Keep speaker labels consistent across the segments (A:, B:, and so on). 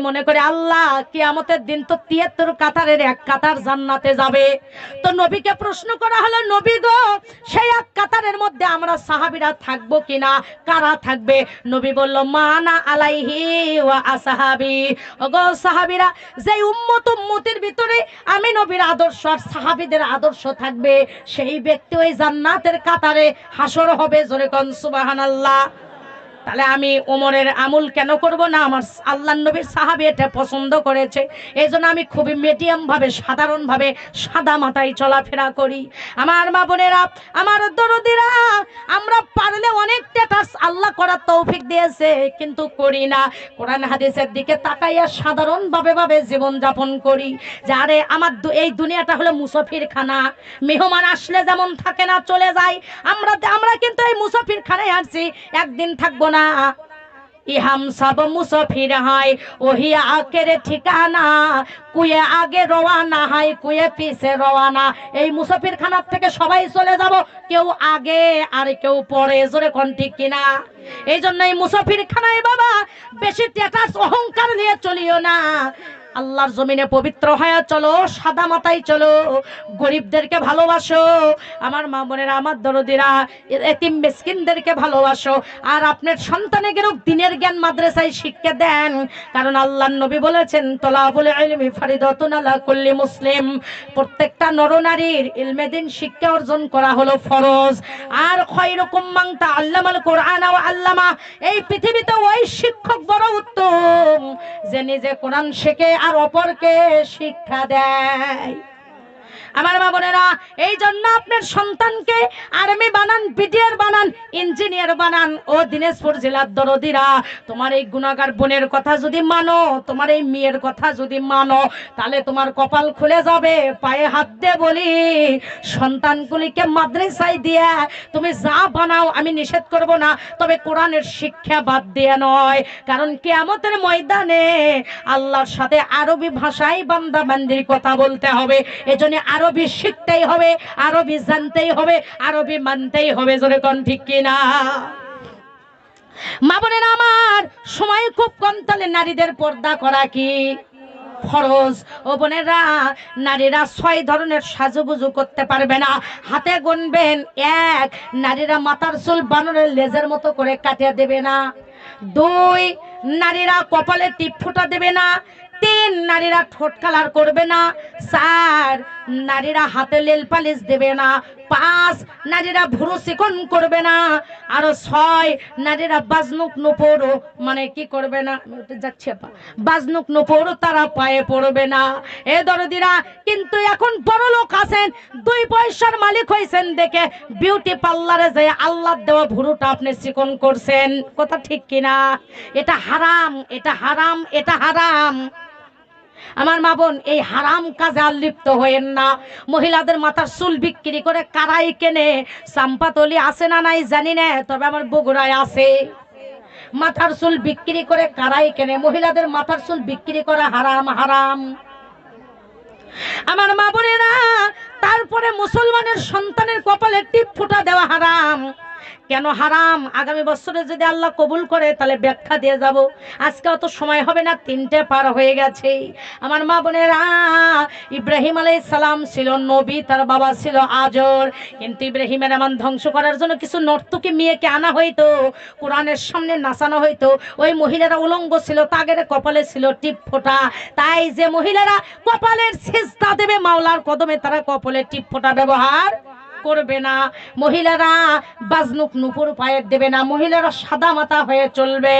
A: মনে করি আল্লাহ কিয়ামতের দিন তো তিয়াত্তর কাতারের এক কাতার জান্নাতে যাবে। তো নবীকে প্রশ্ন করা হলো, নবী গো, সেই এক কাতারের মধ্যে আমরা সাহাবিরা থাকব কিনা? কারা থাকবে? নবী বলল, মানা আলাইহি ওয়া আসহাবি। ওগো সাহাবিরা যে উম্মত উম্মতির ভিতরে আমি নবীর আদর্শ আর সাহাবিদের আদর্শ থাকবে, সেই ব্যক্তি ওই জান্নাতের কাতারে হাসর হবে। জোরে কোন, সুবহানাল্লাহ। তাহলে আমি ওমরের আমল কেন করব না? আমার আল্লাহ নবীর সাহাবি এটা পছন্দ করেছে। এই জন্য আমি খুবই মিডিয়ামভাবে সাধারণভাবে সাদা মাথায় চলাফেরা করি। আমার মা বোনেরা, আমার দরদিরা, আমরা পারলে অনেক স্ট্যাটাস আল্লাহ করার তৌফিক দিয়েছে, কিন্তু করি না। কোরআন হাদিসের দিকে তাকাইয়া সাধারণ ভাবে জীবনযাপন জীবন যাপন করি। যারে আমার এই দুনিয়াটা হলো মুসাফির খানা মেহমান আসলে যেমন থাকে না, চলে যায়। আমরা আমরা কিন্তু এই মুসাফির খানায় আসছি। একদিন থাকব না। ইহাম সব মুসাফির হয়, ওহি আকের ঠিকানা। কুয়ে আগে রওয়ানা হয়, কুয়ে পিছে রওয়ানা। এই মুসাফির খানার থেকে সবাই চলে যাব, কেউ আগে আর কেউ পরে। জোরে কোন ঠিক কিনা? এই জন্য এই মুসাফির খানায় বাবা, বেশি টেটাস অহংকার নিয়ে চলিও না। আল্লাহর জমিনে পবিত্র হয়ে চলো, সাদা মাথায় চলো, গরিবদেরকে ভালোবাসো, আমার মা বোনেরা, আমার দরদিরা, এতিম মিসকিনদেরকে ভালোবাসো, আর আপনার সন্তানে সন্তানেরও দিনের জ্ঞান মাদ্রাসায় শিক্ষা দেন। কারণ আল্লাহর নবী বলেছেন, তোলাবুল ইলমি ফারিদাতুন মুসলিম। প্রত্যেকটা নরনারীর ইলমে দিন শিক্ষা অর্জন করা হলো ফরজ। আর খয়রুকুম মান তাআল্লামাল কোরআন ওয়া আল্লামা, এই পৃথিবীতে ওই শিক্ষক বড় উত্তম, যে নিজে কোরআন শেখে আর অপরকে শিক্ষা দেয়। আমার মা বোনেরা এই জন্য আপনার সন্তানকে আর্মি বানান বিডিআর বানান, ইঞ্জিনিয়ার বানান। ও দিনাজপুর জেলার দরদিরা, তোমার এই গুণাগার বোনের কথা যদি মানো, তোমার এই মেয়ের কথা যদি মানো, তাহলে তোমার কপাল খুলে যাবে, পায়ে হাত দিয়ে বলি, সন্তানগুলিকে মাদ্রাসায় দিয়ে, তুমি যা বানাও আমি নিষেধ করব না, তবে কোরআনের শিক্ষা বাদ দিয়ে নয়। কারণ কেয়ামতের ময়দানে আল্লাহর সাথে আরবি ভাষায় বান্দা বান্দির কথা বলতে হবে। এজন্য আরবি শিখতেই হবে, আরবি জানতেই হবে, আরবি মানতেই হবে, জোরে কোন ঠিক কিনা? মা বোনেরা আমার, সময় খুব কম, তাহলে নারীদের পর্দা করা কি ফরজ? ও বোনেরা, নারীরা ছয় ধরনের সাজুগুজু করতে পারবে না। হাতে গুনবেন এক, নারীরা মাথার চুল বানরের লেজের মতো করে কাটিয়ে দেবে না। দুই, নারীরা কপালে টিপ ফুটা দেবে না। তিন নারীরা ঠোঁট কালার করবে না চার নারীরা হাতে লেল পালিশ দেবে না, পাঁচ। নারীরা ভুরু চিকন করবে না, আরও ছয়। নারীরা বাজনুক নুপুর মানে কি করবে না যাচ্ছি বাজনুক নুপুর তারা পায়ে পড়বে না। এ দরদিরা, কিন্তু এখন বড় লোক আছেন, দুই পয়সার মালিক হয়েছেন দেখে বিউটি পার্লারে যে আল্লাহ দেওয়া ভুরুটা আপনি চিকন করছেন, কথা ঠিক কিনা? এটা হারাম এটা হারাম এটা হারাম। আমার মা বোন, এই হারাম কাজে আর লিপ্ত হয়েন না। মহিলাদের মাথার চুল বিক্রি করে কারাই কেনে। চাম্পাতলি আছে না নাই জানি না, তবে আমার বগুড়ায় আছে। মাথার চুল বিক্রি করে কারাই কেনে। মহিলাদের মাথার চুল বিক্রি করা হারাম হারাম। আমার মা বোনেরা, তারপরে মুসলমানের সন্তানের কপালে টিপ ফুটা দেওয়া হারাম। কেন হারাম? আগামী বছরে যদি আল্লাহ কবুল করে, তাহলে ব্যাখ্যা দিয়ে যাব। আজকে অত সময় হবে না, তিনটে পার হয়ে গেছে। আমার মা বোনেরা, ইব্রাহিম আলাই সালাম ছিল নবী, তার বাবা ছিল আজর। কিন্তু ইব্রাহিমের এমন ধ্বংস করার জন্য কিছু নর্তকী মেয়েকে আনা হইতো, কোরআনের সামনে নাচানো হইতো। ওই মহিলারা উলঙ্গ ছিল, তাগের কপালে ছিল টিপ ফোটা। তাই যে মহিলারা কপালের শেষটা দেবে, মাওলার কদমে তারা কপালে টিপ ফোটা ব্যবহার করবে না। মহিলারা বাজনুক নুপুর পায়ে দেবে না। মহিলারা সাদা মাথা হয়ে চলবে।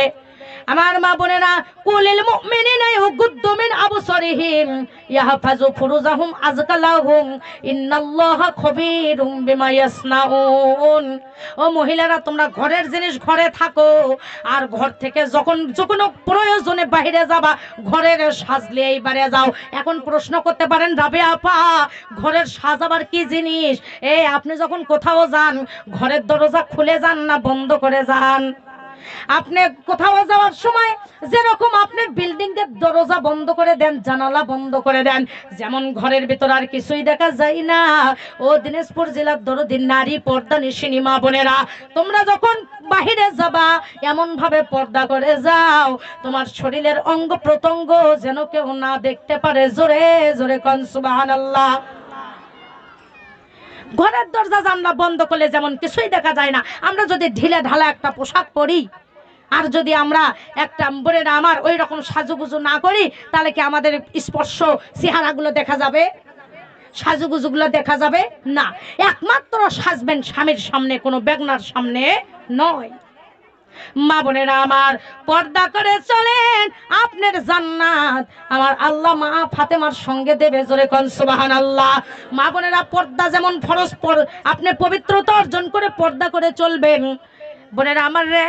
A: আমার মা বোনেরা, কুলিল মুমিনিনা ইয়াগুদ্দু মিন আবসারিহিম, ইয়াহফাজু ফুরুজাহুম আজকালাহুম, ইন্নাল্লাহা খবীরুম বিমা ইয়াসনাউন। ও মহিলারা, তোমরা ঘরের জিনিস ঘরে থাকো, আর ঘর থেকে যখন যখন প্রয়োজনে বাইরে যাবা, ঘরের সাজলে এইবারে যাও। এখন প্রশ্ন করতে পারেন, রাবে আপা, ঘরের সাজাবার কি জিনিস? এই আপনি যখন কোথাও যান, ঘরের দরজা খুলে যান না, বন্ধ করে যান। আপনি কোথাও যাওয়ার সময় যেরকম আপনার বিল্ডিং এর দরজা বন্ধ করে দেন, জানালা বন্ধ করে দেন, যেমন ঘরের ভিতর আর কিছুই দেখা যায় না। ও দিনাজপুর জেলার দরদি নারী পর্দা নিশিনী মা বোনেরা, তোমরা যখন বাহিরে যাবা এমন ভাবে পর্দা করে যাও। তোমার শরীরের অঙ্গ প্রত্যঙ্গ যেন কেউ না দেখতে পারে। জোরে জোরে কন সুবহানাল্লাহ। ঘরের দরজা জানলা বন্ধ করলে যেমন কিছুই দেখা যায় না। আমরা যদি ঢিলে ঢালা একটা পোশাক পরি, আর যদি আমরা একটা বলে না আমার ওই রকম সাজুগুজু না করি, তাহলে কি আমাদের স্পর্শ চেহারাগুলো দেখা যাবে? সাজুগুজুগুলো দেখা যাবে? না। একমাত্র সাজবেন স্বামীর সামনে, কোনো বেগনার সামনে নয়। মা বোনেরা আমার, পর্দা করে চলেন আপনার জান্নাত। আমার আল্লাহ মা ফাতেমার সঙ্গে দেবে জোরে কন সুবাহান আল্লাহ মা বোনেরা, পর্দা যেমন ফরজ আপনি পবিত্রতা অর্জন করে পর্দা করে চলবেন। বোনেরা আমার রে,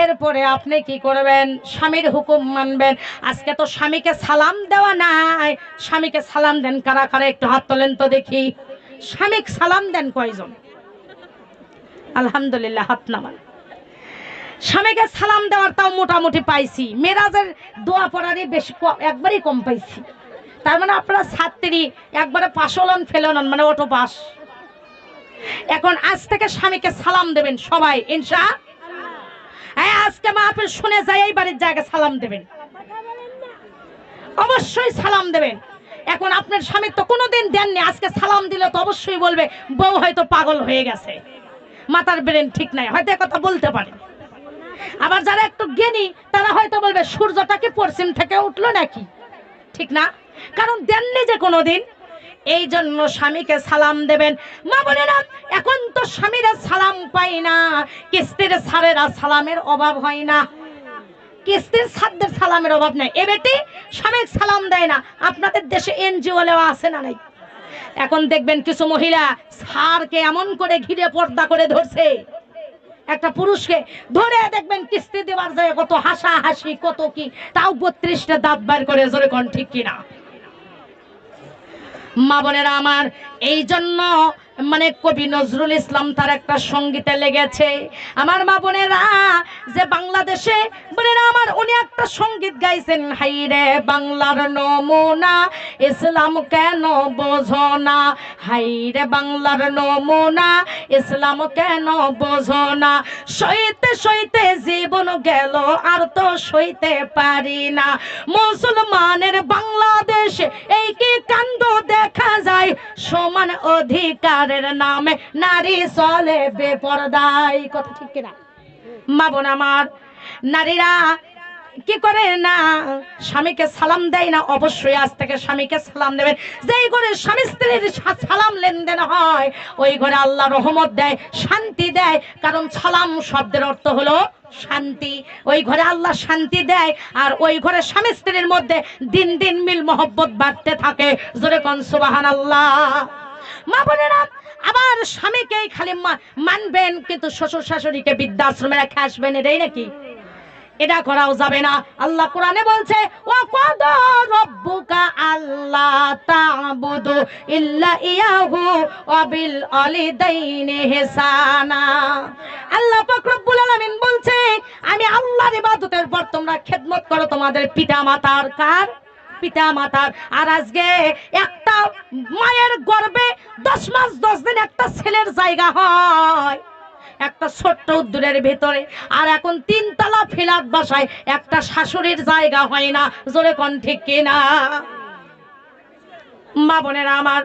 A: এরপরে আপনি কি করবেন? স্বামীর হুকুম মানবেন। আজকে তো স্বামীকে সালাম দেওয়া নাই। স্বামীকে সালাম দেন কারা কারা? একটু হাত তোলেন তো দেখি। স্বামীক সালাম দেন কয়জন? আলহামদুলিল্লাহ, হাত নামান। স্বামীকে সালাম দেওয়ার তাও মোটামুটি পাইছি। মেরাজের দোয়া পড়ারই বেশি একবারই কম পাইছি। তার মানে আপনারা ছাত্রী, একবারে পাশলন ফেলন মানে অটো পাস এখন আজ থেকে স্বামীকে সালাম দেবেন সবাই, ইনশা হ্যাঁ আজকে মা আপনি শুনে যাই, এই বাড়ির জায়গায় সালাম দেবেন। অবশ্যই সালাম দেবেন। এখন আপনার স্বামী তো কোনোদিন দেননি, আজকে সালাম দিলে তো অবশ্যই বলবে, বউ হয়তো পাগল হয়ে গেছে। মাথার ব্রেন ঠিক নাই, হয়তো কথা বলতে পারে। আবার যারা একটু জ্ঞানী, তারা হয়তো বলবে, সূর্যটা কি পশ্চিম থেকে উঠল নাকি? ঠিক না? কারণ দেননি যে কোনোদিন। এই জন্য স্বামীকে সালাম দেবেন। মা বোনেরা এখন তো স্বামীরা সালাম পাই না। কিস্তির সারেরা সালামের অভাব হয় না। কিস্তির সারদের সালামের অভাব নাই। এ বেটি, স্বামীর সালাম দেয় না। আপনাদের দেশে এনজিও লেওয়া আছে না নাই? এখন দেখবেন কিছু মহিলা সারকে এমন করে ঘিরে পর্দা করে ধরছে। একটা পুরুষকে ধরে দেখবেন কিস্তি দেওয়ার যায় কত হাসা হাসি কত কি, তাও বত্রিশটা দাঁত বার করে জোরে কোন ঠিক কিনা? মা বোনেরা আমার এই জন্য মানে কবি নজরুল ইসলাম তার একটা সঙ্গীতে লেগেছে। আমার মা বোনেরা, যে বাংলাদেশে, বোনেরা আমার উনি একটা সংগীত গাইছেন হাই রে বাংলার নমুনা ইসলাম কেন বোঝো না? হাই রে বাংলার নমুনা, ইসলাম কেন বোঝো না? সইতে সইতে জীবন গেল, আর তো সইতে পারি না। মুসলমানের বাংলাদেশ, এই কি কাণ্ড দেখা যায়? সমান অধিকারের নামে নারী চলে বেপরদায়। কথা ঠিক কিনা? মা বোন আমার, নারীরা কি করে না? স্বামীকে সালাম দেয় না, অবশ্যই আজ থেকে স্বামীকে সালাম দেবেন। যেই ঘরে স্বামী স্ত্রীর সালাম লেনদেন হয়, ওই ঘরে আল্লাহ রহমত দেয়, শান্তি দেয়। কারণ সালাম শব্দের অর্থ হলো শান্তি। ওই ঘরে আল্লাহ শান্তি দেয়, আর ওই ঘরে স্বামী স্ত্রীর মধ্যে দিন দিন মিল মহব্বত বাড়তে থাকে। জোরে কন সুবাহান আল্লাহ মা বোনেরা, আবার স্বামীকেই খালি মানবেন, কিন্তু শ্বশুর শাশুড়িকে বৃদ্ধাশ্রমে রেখে আসবেন এটাই নাকি? এটা করাও যাবে না। আল্লাহ কোরআনে বলছে ও কদ রব্বুকা আল্লাহ তা'বুদু ইল্লা ইয়াহু ইহসানা আল্লাহ পাক রব্বুল আলামিন বলছে, আমি আল্লাহর ইবাদতের পর তোমরা খেদমত করো, তোমাদের পিতা মাতার কার? পিতা মাতার আর আজকে একটা মায়ের গর্ভে দশ মাস দশ দিন একটা ছেলের জায়গা হয়। একটা ছোট্ট উদ্দূরের ভেতরে। আর এখন তিনতলা ফিলাত বাসায় একটা শাশুড়ির জায়গা হয় না, জোরে কোন ঠিক কিনা? মা বোনেরা আমার,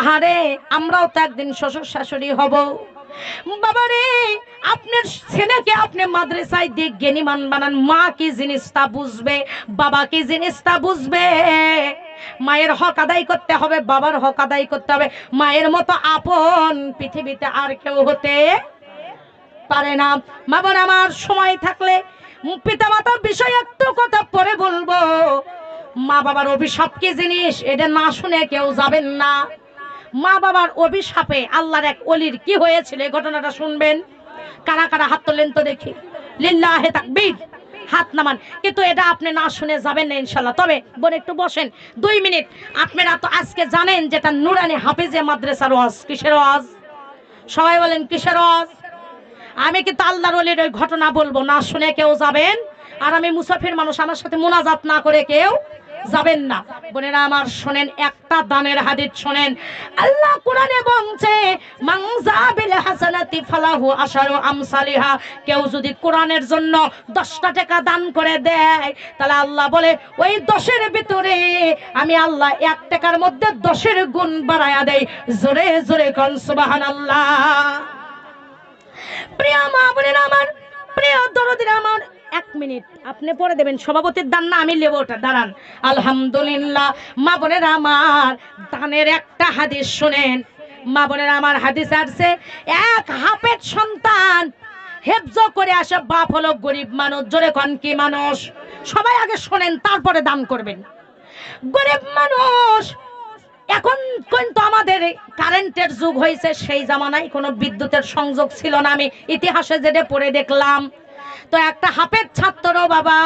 A: আহারে, আমরাও তো একদিন শ্বশুর শাশুড়ি হব। বাবারে, আপনার ছেলেকে আপনি মাদ্রাসায় দিয়ে জ্ঞানীমান বানান, মা কি জিনিস তা বুঝবে, বাবা কি জিনিস তা বুঝবে? মায়ের হক আদায় করতে হবে, বাবার হক আদায় করতে হবে। মায়ের মতো আপন পৃথিবীতে আর কেউ হতে পারে না। মা বোন, আমার সময় থাকলে পিতা মাতার বিষয়ে একটু কথা পরে বলব। মা বাবার অভিশাপ কি জিনিস? এটা না শুনে কেউ যাবেন না। মা বাবার অভিশাপে আল্লাহর এক অলির কি হয়েছিল? এই ঘটনাটা শুনবেন। কারা কারা হাত তোলেন তো দেখি। লিল্লাহে তাকবীর। হাত নামান। কিন্তু এটা আপনি না শুনে যাবেন না ইনশাল্লাহ তবে বোন, একটু বসেন। দুই মিনিট। আপনারা তো আজকে জানেন যেটা নুরানি হাফিজে মাদ্রাসার ওয়াজ। কিসের ওয়াজ? সবাই বলেন কিসের ওয়াজ? আমি কিন্তু আল্লাহর ওলির ওই ঘটনা বলব? না শুনে কেউ যাবেন? আর আমি মুসাফির মানুষ, আমার সাথে মোনাজাত না করে কেউ যাবেন না। বোনেরা আমার শোনেন, একটা দানের হাদিস শোনেন। আল্লাহ কোরআনে বলছে মাংজা বিল হাসানাতি ফালাহু আশারু আমসালিহা। কেউ যদি কোরআনের জন্য দশটা টাকা দান করে দেয়, তাহলে আল্লাহ বলে, ওই দশের ভিতরে আমি আল্লাহ এক টাকার মধ্যে দশের গুণ বাড়ায়া দেই। জোরে জোরে কন, সুবহানাল্লাহ। প্রিয় মা আমার, প্রিয় আমার, এক মিনিট, আপনি পরে দেবেন। সভাপতির দান না, আমি ওটা, দাঁড়ান। আলহামদুলিল্লাহ, মা বোনেরা আমার, দানের একটা হাদিস শুনেন। মা বোনেরা আমার হাদিস আসছে এক হাফের সন্তান হেফজ করে আসে, বাপ হলো গরিব মানুষ, জোরে কন কি মানুষ? সবাই আগে শোনেন, তারপরে দান করবেন। গরিব মানুষ এখন কিন্তু আমাদের কারেন্টের যুগ হয়েছে, সেই জামানায় কোনো বিদ্যুতের সংযোগ ছিল না। আমি ইতিহাসে যেটা পড়ে দেখলাম, তো একটা হাফের ছাত্র বাবা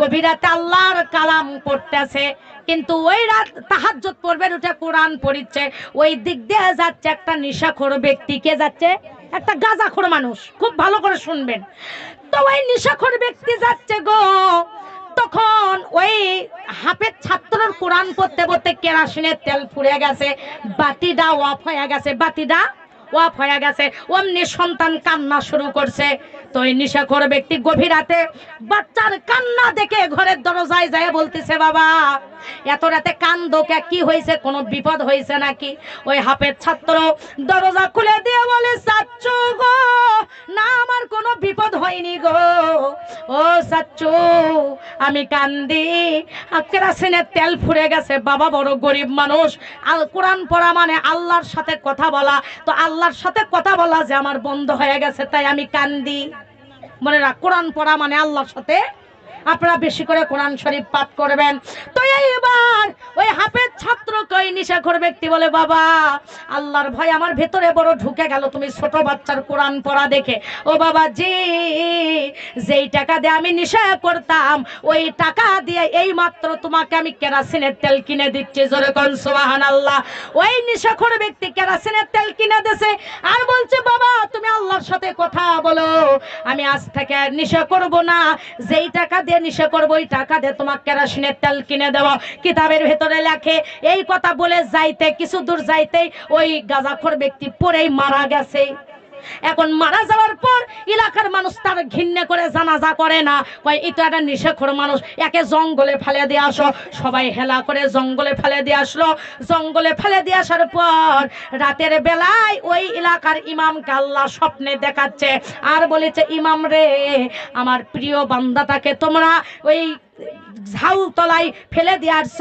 A: গভীরাতে আল্লাহর কালাম পড়তেছে, কিন্তু ওই রাত তাহাজ্জুদ পড়বে উঠে কোরআন পড়িচ্ছে। ওই দিক দিয়ে যাচ্ছে একটা নেশাখোর ব্যক্তি, কে যাচ্ছে? একটা গাঁজাখোর মানুষ, খুব ভালো করে শুনবেন। তো ওই নেশাখোর ব্যক্তি যাচ্ছে গো তখন ওই হাফের ছাত্রর কোরআন পড়তে পড়তে কেরাসিনের তেল ফুরে গেছে, বাতিটা অফ হয়ে গেছে, বাতিটা অফ হয়ে গেছে। অমনি সন্তান কান্না শুরু করছে। তো এই নিশাখোর ব্যক্তি গভীর রাতে বাচ্চার কান্না দেখে ঘরের দরজায় যায় বলতেছে, বাবা, এত রাতে কান্দো কে? কি হয়েছে? কোনো বিপদ হয়েছে নাকি? ওই হাফের ছাত্র দরজা খুলে দিয়ে বলে চাচ্চু গো, না, আমার কোনো বিপদ হয়নি গো। ও চাচ্চু আমি কান্দি। কেরাসিনের তেল ফুরে গেছে। বাবা বড় গরিব মানুষ। আল কোরআন পড়া মানে আল্লাহর সাথে কথা বলা। তো আল্লাহর সাথে কথা বলা যে আমার বন্ধ হয়ে গেছে, তাই আমি কান্দি। মনে রাখ, কোরআন পড়া মানে আল্লাহর সাথে আপনারা বেশি করে কোরআন শরীফ পাঠ করবেন। তো এইবার ওই হাফেজ ছাত্র কই নিশাখোর ব্যক্তি বলে, বাবা, আল্লাহর ভয় আমার ভেতরে বড় ঢুকে গেল, তুমি ছোট বাচ্চার কোরআন পড়া দেখে। ও বাবা, জি, যেই টাকা দিয়ে আমি নিশা করতাম, ওই টাকা দিয়ে এই মাত্র তোমাকে আমি কেরাসিনের তেল কিনে দিচ্ছি। জোরে কোন সুবাহান আল্লাহ ওই নিশাখোর ব্যক্তি কেরাসিনের তেল কিনে দেছে আর বলছে সাথে কথা বলো। আমি আজ থেকে আর নেশা করব না। যেই টাকা দিয়ে নিশা করব, ওই টাকা দিয়ে তোমার কেরাসিনের তেল কিনে দেওয়া কিতাবের ভেতরে লেখে, এই কথা বলে যাইতে, কিছু দূর যাইতেই ওই গাজাখোর ব্যক্তি পরেই মারা গেছে। এখন মারা যাওয়ার পর এলাকার মানুষ তার ঘৃণা করে জানাজা করে না। কয় এটা একটা নিশেখর মানুষ। একে জঙ্গলে ফেলে দিয়ে আসো। সবাই হেলা করে জঙ্গলে ফেলে দিয়ে আসলো। জঙ্গলে ফেলে দিয়ে আসার পর রাতের বেলায় ওই এলাকার ইমাম আল্লাহ স্বপ্নে দেখাচ্ছে। আর বলেছে, ইমাম রে, আমার প্রিয় বান্দাটাকে তোমরা ওই ঝাউ তলায় ফেলে দিয়াছ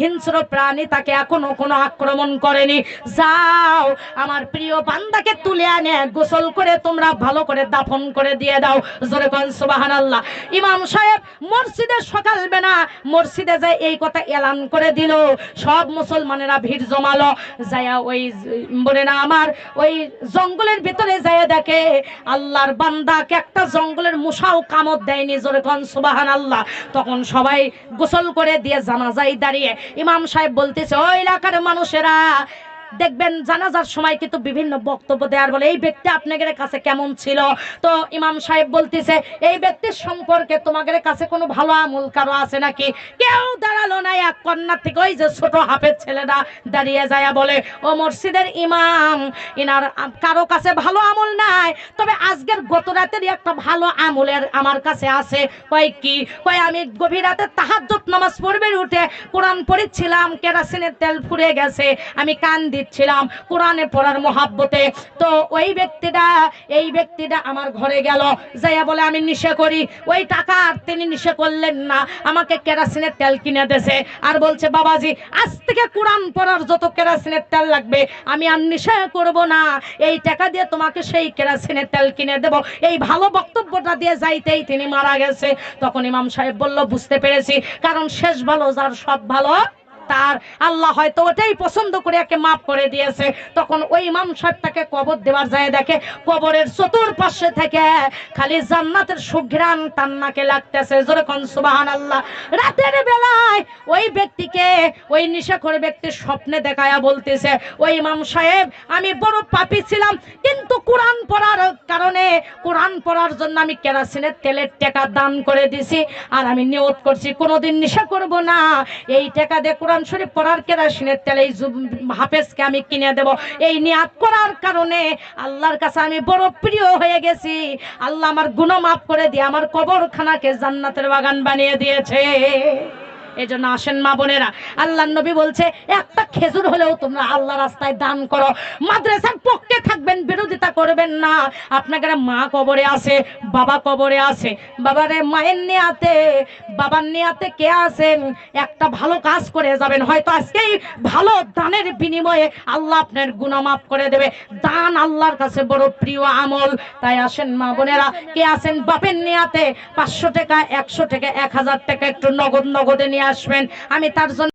A: হিংস্র প্রাণী তাকে এখনও কোনো আক্রমণ করেনি। যাও, আমার প্রিয় বান্দাকে তুলে আনে, গোসল করে তোমরা ভালো করে দাফন করে দিয়ে দাও। জোরে কন সুবহানাল্লাহ। ইমাম সাহেব মসজিদে সকাল বেলা মসজিদে যায় এই কথা এলান করে দিল, সব মুসলমানেরা ভিড় জমালো। যায়া ওই বলে না আমার, ওই জঙ্গলের ভিতরে যায় দেখে, আল্লাহর বান্দাকে একটা জঙ্গলের মশাও কামড় দেয়নি, জোরে কন সুবহানাল্লাহ। তখন সবাই গোসল করে দিয়ে জানাজাই দাঁড়িয়ে ইমাম সাহেব বলতেছে ওই এলাকার মানুষেরা দেখবেন, জানাজার সময় কিন্তু বিভিন্ন বক্তব্য দেওয়ার বলে এই ব্যক্তি আপনাদের কাছে কেমন ছিল? তো ইমাম সাহেব বলতেছে, এই ব্যক্তির সম্পর্কে তোমাদের কাছে কোনো ভালো আমল কারও আছে নাকি? কেউ দাঁড়াল না, এক কন্যা থেকে ওই যে ছোট হাফের ছেলেরা দাঁড়িয়ে যায় বলে, ও মসজিদের ইমাম, ইনার কারও কাছে ভালো আমল নাই। তবে আজকের গত রাতেরই একটা ভালো আমলের আমার কাছে আছে। কয় কি? কয়, আমি গভীর রাতে তাহাজ্জুদ নামাজ পড়বে উঠে কোরআন পড়েছিলাম, কেরাসিনের তেল ফুরে গেছে। আমি কান দিচ্ছিলাম কোরআনে পড়ার মহাব্বতে। তো ওই ব্যক্তিটা, এই ব্যক্তিটা আমার ঘরে গেল, যাইয়া বলে, আমি নিশে করি। ওই টাকা আর তিনি নিশে করলেন না। আমাকে কেরাসিনের তেল কিনে দেছে। আর বলছে, বাবাজি, আজ থেকে কোরআন পড়ার যত কেরাসিনের তেল লাগবে, আমি আর নিশা করব না। এই টাকা দিয়ে তোমাকে সেই কেরাসিনের তেল কিনে দেব। এই ভালো বক্তব্যটা দিয়ে যাইতেই তিনি মারা গেছে। তখন ইমাম সাহেব বলল, বুঝতে পেরেছি, কারণ শেষ ভালো, যার সব ভালো তার। আল্লাহ হয়তো ওটাই পছন্দ করে একে মাফ করে দিয়েছে। তখন ওই ইমাম সাহেব তাকে কবর দেওয়ার যায় দেখে, কবরের চতুর্পাশে থেকে খালি জান্নাতের সুঘ্রাণ তার নাকে লাগতেছে। যেরকম সুবাহান আল্লাহ রাতের বেলায় ওই ব্যক্তিকে, ওই নেশাখোর ব্যক্তি স্বপ্নে দেখায়া বলতেছে, ওই ইমাম সাহেব, আমি বড় পাপি ছিলাম, কিন্তু কোরআন পড়ার কারণে, কোরআন পড়ার জন্য আমি কেরাসিনের তেলের টাকা দান করে দিছি, আর আমি নিয়ত করছি, কোনোদিন নিশা করব না। এই টাকা দিয়ে কোরআন শরীফ পড়ার কেরাসিনের তেলে এই হাফেজকে আমি কিনে দেব। এই নিয়াত করার কারণে আল্লাহর কাছে আমি বড় প্রিয় হয়ে গেছি। আল্লাহ আমার গুণ মাফ করে দিয়ে আমার কবরখানাকে জান্নাতের বাগান বানিয়ে দিয়েছে। এই জন্য আসেন মা বোনেরা। আল্লাহ নবী বলছে, একটা খেজুর হলেও তোমরা আল্লাহ রাস্তায় দান করো। মাদ্রাসার পক্ষে থাকবেন, বিরোধিতা করবেন না। আপনাকে মা কবরে আছে, বাবা কবরে আছে। বাবারে মায়ের নিয়াতে, বাবার নিয়াতে কে আছেন? একটা ভালো কাজ করে যাবেন। হয়তো আজকেই ভালো দানের বিনিময়ে আল্লাহ আপনার গুণামাফ করে দেবে। দান আল্লাহর কাছে বড় প্রিয় আমল। তাই আসেন মা বোনেরা, কে আছেন বাপের নিয়াতে? পাঁচশো টাকা, একশো টাকা, এক হাজার টাকা একটু নগদ নগদে নিয়ে আসবেন আমি তার জন্য